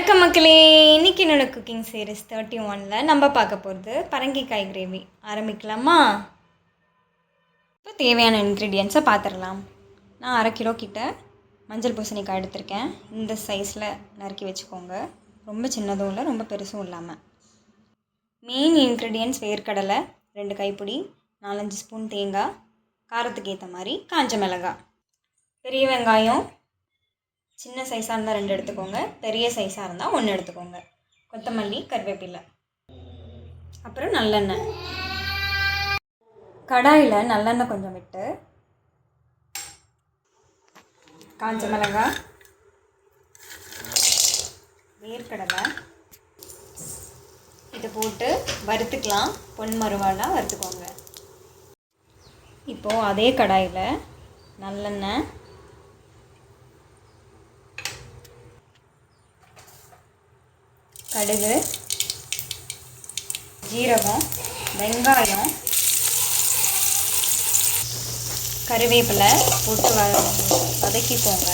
வணக்கம் மக்களே. இன்னைக்கு என்னோட குக்கிங் சீரீஸ் தேர்ட்டி ஒனில் நம்ம பார்க்க போகிறது பரங்கிக்காய் கிரேவி ஆரம்பிக்கலாமா? இப்போ தேவையான இன்க்ரீடியன்ஸை பார்த்துடலாம் நான் அரை கிலோ கிட்ட மஞ்சள் பூசணிக்காய் எடுத்திருக்கேன். இந்த சைஸில் நறுக்கி வச்சுக்கோங்க. ரொம்ப சின்னதும் இல்லை ரொம்ப பெருசும் இல்லாமல் மெயின் இன்க்ரீடியன்ஸ் வேர்க்கடலை ரெண்டு கைப்பிடி நாலஞ்சு ஸ்பூன் தேங்காய் காரத்துக்கு ஏற்ற மாதிரி காஞ்ச மிளகாய். பெரிய வெங்காயம் சின்ன சைஸாக இருந்தால் ரெண்டு எடுத்துக்கோங்க. பெரிய சைஸாக இருந்தால் ஒன்று எடுத்துக்கோங்க. கொத்தமல்லி கருவேப்பிலை. அப்புறம் நல்லெண்ணெய். கடாயில் நல்லெண்ணெய் கொஞ்சம் விட்டு காஞ்ச மிளகாய் வேர்க்கடலை இதை போட்டு வறுத்துக்கலாம். பொன் மறுவாடாக வறுத்துக்கோங்க. இப்போது அதே கடாயில் நல்லெண்ணெய் கடுகு ஜீரகம் வெங்காயம் கருவேப்பிலை போட்டு வ வதக்கிக்கோங்க.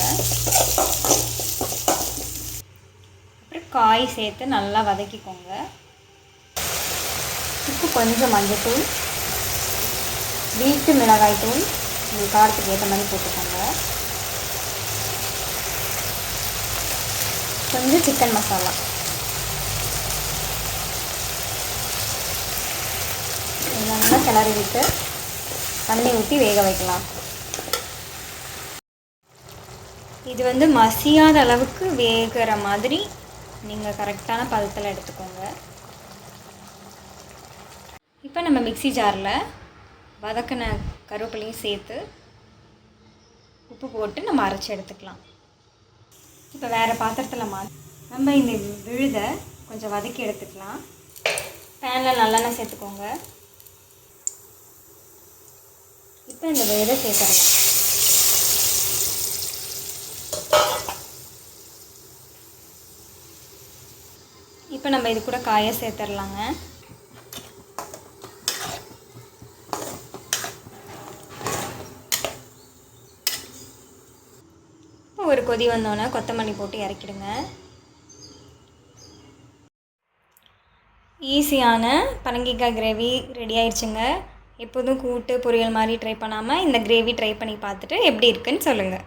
அப்புறம் காய் சேர்த்து நல்லா வதக்கிக்கோங்க. உப்பு கொஞ்சம் மஞ்சத்தூள் வீட்டு மிளகாய் தூள் உங்கள் காரத்துக்கு ஏற்ற மாதிரி போட்டுக்கோங்க. கொஞ்சம் சிக்கன் மசாலா நல்லா கிளறி விட்டு தண்ணி ஊற்றி வேக வைக்கலாம். இது வந்து மசியாத அளவுக்கு வேகிற மாதிரி நீங்கள் கரெக்டான பதத்தில் எடுத்துக்கோங்க. இப்போ நம்ம மிக்ஸி ஜாரில் வதக்கின கருவேப்பிலையும் சேர்த்து உப்பு போட்டு நம்ம அரைச்சி எடுத்துக்கலாம். இப்போ வேறு பாத்திரத்தில் மா நம்ம இந்த விழுதை கொஞ்சம் வதக்கி எடுத்துக்கலாம். பேனில் நல்லெண்ணெய் சேர்த்துக்கோங்க. இப்போ இந்த விழுதை சேர்த்துடலாம். இப்போ நம்ம இது கூட காயை சேர்த்துடலாங்க. ஒரு கொதி வந்தோன்னே கொத்தமல்லி போட்டு இறக்கிடுங்க. ஈஸியான பரங்கிக்காய் கிரேவி ரெடி ஆயிடுச்சுங்க. எப்போதும் கூட்டு பொரியல் மாதிரி ட்ரை பண்ணாமல் இந்த கிரேவி ட்ரை பண்ணி பார்த்துட்டு எப்படி இருக்குன்னு சொல்லுங்கள்